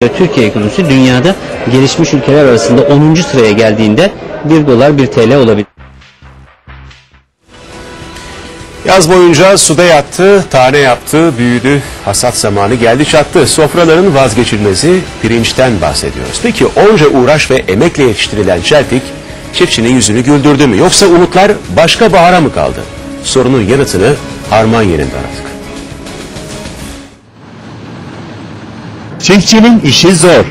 Türkiye ekonomisi dünyada gelişmiş ülkeler arasında 10. sıraya geldiğinde 1 dolar 1 TL olabilir. Yaz boyunca suda yattı, tane yaptı, büyüdü, hasat zamanı geldi çattı. Sofraların vazgeçilmezi pirinçten bahsediyoruz. Peki onca uğraş ve emekle yetiştirilen çeltik çiftçinin yüzünü güldürdü mü? Yoksa umutlar başka bahara mı kaldı? Sorunun yanıtını harman yerinde aradık. Çiftçinin işi zor.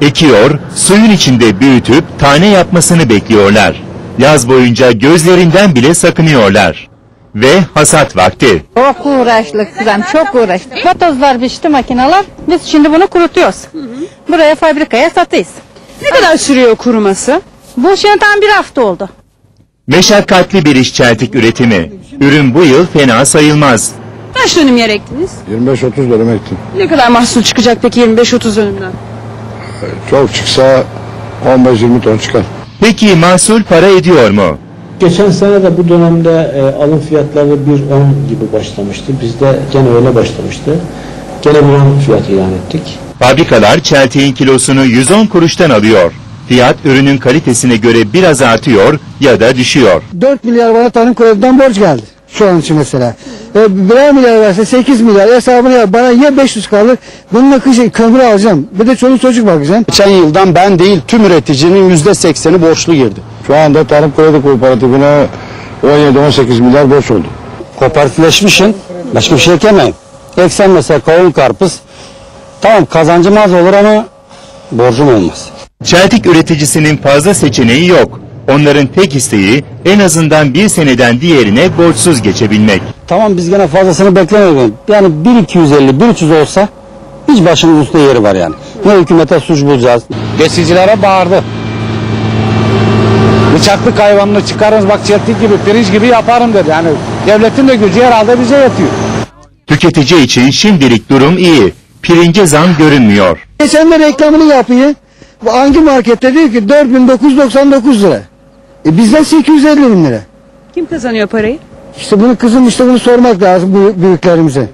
Ekiyor, suyun içinde büyütüp tane yapmasını bekliyorlar. Yaz boyunca gözlerinden bile sakınıyorlar. Ve hasat vakti. Çok uğraştık kızım, çok uğraştık. Vatozlar biçti makineler, biz şimdi bunu kurutuyoruz. Buraya fabrikaya satıyız. Ne kadar sürüyor kuruması? Bu şimdi tam bir hafta oldu. Meşakkatli bir iş çeltik üretimi. Ürün bu yıl fena sayılmaz. Kaç dönüm yer ektiniz? 25-30 dönüm ektim. Ne kadar mahsul çıkacak peki 25-30 dönümden? Çok çıksa 15-20 ton çıkar. Peki mahsul para ediyor mu? Geçen sene de bu dönemde e, alım fiyatları 1.10 gibi başlamıştı. Bizde gene öyle başlamıştı. Gene bir 10 fiyat ilan ettik. Fabrikalar çeltiğin kilosunu 110 kuruştan alıyor. Fiyat ürünün kalitesine göre biraz artıyor ya da düşüyor. 4 milyar bana tarım kredinden borç geldi. Şu an için mesela. E, birer milyar verse 8 milyar hesabını yap. Bana ya 500 kalır. Bununla kışın kömür alacağım. Bir de çoluk çocuk bakacağım. Geçen yıldan ben değil tüm üreticinin yüzde sekseni borçlu girdi. Şu anda Tarım Kredi Kooperatifine 17-18 milyar borç oldu. Kooperatifleşmişsin başka bir şey ekemeyin. Eksen mesela kavun karpuz tamam kazancım az olur ama borcum olmaz. Çeltik üreticisinin fazla seçeneği yok. Onların tek isteği en azından bir seneden diğerine borçsuz geçebilmek. Tamam biz gene fazlasını beklemiyoruz. Yani 1.250 1.300 olsa hiç başımın üstünde yeri var yani. Ne hükümete suç bulacağız. Besicilere bağırdı. Bıçaklı hayvanını çıkarınız bak çeltik gibi pirinç gibi yaparım dedi. Yani devletin de gücü herhalde bize yetiyor. Tüketici için şimdilik durum iyi. Pirince zam görünmüyor. Geçen de reklamını. Bu hangi markette diyor ki 4999 lira. E bizden 850 bin lira. Kim kazanıyor parayı? İşte bunu kızım işte bunu sormak lazım büyüklerimize.